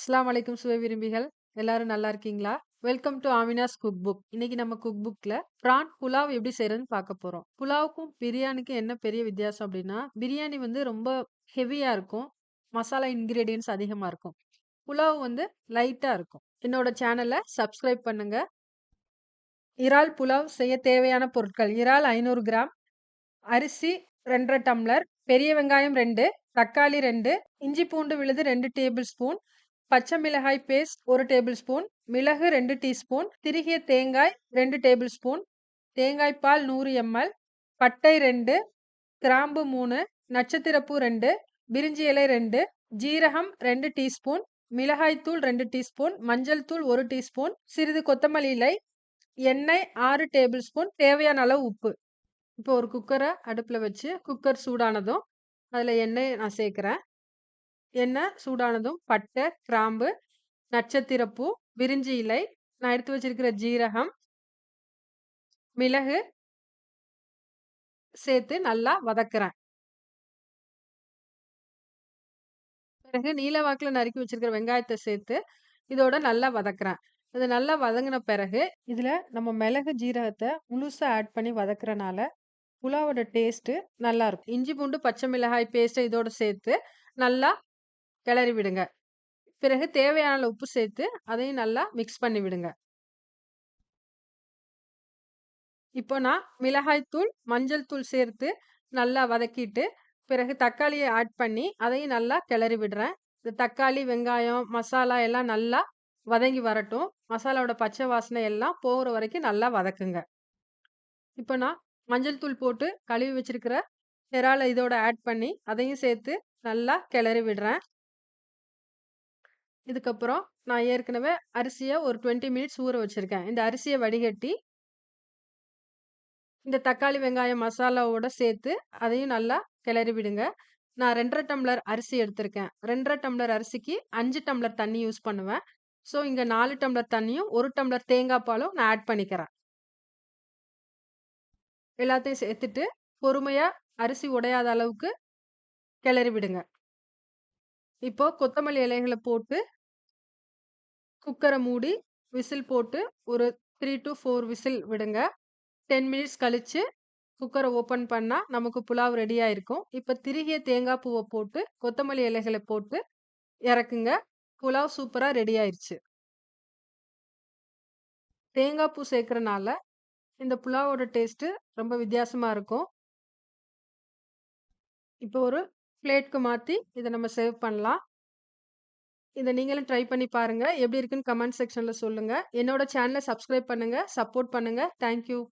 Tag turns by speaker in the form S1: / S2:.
S1: அஸ்லாம் வலைக்கும் சுவை விரும்பிகள். எல்லாரும் நல்லா இருக்கீங்களா? Welcome to Amina's cook book. இன்னைக்கு நம்ம குக் புக்ல பிரான் புலாவ் எப்படி செய்யறதுன்னு பார்க்க போறோம். புலாவுக்கும், பிரியாணிக்கும் என்ன பெரிய வித்தியாசம் அப்படின்னா பிரியாணி வந்து ரொம்ப ஹெவியா இருக்கும். மசாலா இன்கிரீடியன்ஸ் அதிகமா இருக்கும். புலாவ் வந்து லைட்டா இருக்கும். என்னோட சேனலை சப்ஸ்கிரைப் பண்ணுங்க. இறால் புலாவ் செய்ய தேவையான பொருட்கள்: இறால் ஐநூறு கிராம், அரிசி 2 1/2 டம்ளர், பெரிய வெங்காயம் ரெண்டு தக்காளி ரெண்டு இஞ்சி பூண்டு விழுது ரெண்டு டேபிள் ஸ்பூன், பச்சை மிளகாய் பேஸ்ட் ஒரு டேபிள் ஸ்பூன், மிளகு ரெண்டு டீஸ்பூன், திருகிய தேங்காய் ரெண்டு டேபிள் ஸ்பூன், தேங்காய் பால் 100 எம்.எல், பட்டை ரெண்டு கிராம்பு மூணு நட்சத்திரப்பூ ரெண்டு பிரிஞ்சி இலை ரெண்டு ஜீரகம் ரெண்டு டீஸ்பூன், மிளகாய் தூள் 2 டீஸ்பூன், மஞ்சள் தூள் ஒரு டீஸ்பூன், சிறிது கொத்தமல்லி இலை, எண்ணெய் ஆறு டேபிள் ஸ்பூன், தேவையான அளவு உப்பு. இப்போ ஒரு குக்கரை அடுப்பில் வச்சு, குக்கர் சூடானதும், அதில் எண்ணெய் நான் சேர்க்குறேன் எண்ணெய் சூடானதும் பட்டை, கிராம்பு, நட்சத்திரப்பூ, விரிஞ்சி இலை, நான் எடுத்து வச்சிருக்கிற ஜீரகம் மிளகு சேர்த்து நல்லா வதக்குறேன். பிறகு நீலவாக்கில் நறுக்கி வச்சிருக்கிற வெங்காயத்தை சேர்த்து, இதோட நல்லா வதக்குறேன். இது நல்லா வதங்கின பிறகு, இதில் நம்ம மிளகு, ஜீரகத்தை முழுசாக ஆட் பண்ணி வதக்குறனால, புலாவோட டேஸ்ட்டு நல்லாயிருக்கும் இஞ்சி பூண்டு, பச்சை மிளகாய் பேஸ்ட்டை இதோட சேர்த்து நல்லா கிளறி விடுங்க. பிறகு தேவையான உப்பு சேர்த்து, அதையும் நல்லா மிக்ஸ் பண்ணி விடுங்க. இப்போ நான் மிளகாய் தூள், மஞ்சள் தூள் சேர்த்து நல்லா வதக்கிட்டு, பிறகு தக்காளியை ஆட் பண்ணி, அதையும் நல்லா கிளறி விடுறேன். இந்த தக்காளி, வெங்காயம், மசாலா எல்லாம் நல்லா வதங்கி வரட்டும். மசாலாவோட பச்சை வாசனை எல்லாம் போகிற வரைக்கும் நல்லா வதக்குங்க. இப்போ நான் மஞ்சள் தூள் போட்டு கழுவி வச்சிருக்கிற இறால இதோட ஆட் பண்ணி, அதையும் சேர்த்து நல்லா கிளறி விடுறேன். இதுக்கப்புறம் நான் ஏற்கனவே அரிசியை ஒரு 20 மினிட்ஸ் ஊற வச்சிருக்கேன். இந்த அரிசியை வடிகட்டி இந்த தக்காளி, வெங்காயம், மசாலாவோட சேர்த்து, அதையும் நல்லா கிளறி விடுங்க. நான் 2 1/2 டம்ளர் அரிசி எடுத்திருக்கேன். 2 1/2 டம்ளர் அரிசிக்கு அஞ்சு டம்ளர் தண்ணி யூஸ் பண்ணுவேன். ஸோ, இங்கே நாலு டம்ளர் தண்ணியும், ஒரு டம்ளர் தேங்காய் பாலும் நான் ஆட் பண்ணிக்கிறேன். எல்லாத்தையும் சேர்த்துட்டு, பொறுமையாக அரிசி உடையாத அளவுக்கு கிளறி விடுங்க. இப்போ கொத்தமல்லி இலைகளை போட்டு குக்கரை மூடி, விசில் போட்டு ஒரு த்ரீ டூ ஃபோர் விசில் விடுங்க. 10 மினிட்ஸ் கழித்து குக்கரை ஓப்பன் பண்ணால் நமக்கு புலாவ் ரெடியாக இருக்கும். இப்போ திருகிய தேங்காய் பூவை போட்டு, கொத்தமல்லி இலைகளை போட்டு இறக்குங்க. புலாவ் சூப்பராக ரெடி ஆயிடுச்சு தேங்காய் பூ சேர்க்குறனால இந்த புலாவோட டேஸ்ட்டு ரொம்ப வித்தியாசமாக இருக்கும். இப்போ ஒரு பிளேட்க்கு மாற்றி இதை நம்ம சேவ் பண்ணலாம். இதை நீங்களும் ட்ரை பண்ணி பாருங்கள் எப்படி இருக்குன்னு கமெண்ட் செக்ஷனில் சொல்லுங்கள் என்னோட சேனலை சப்ஸ்கிரைப் பண்ணுங்கள் சப்போர்ட் பண்ணுங்கள் தேங்க் யூ.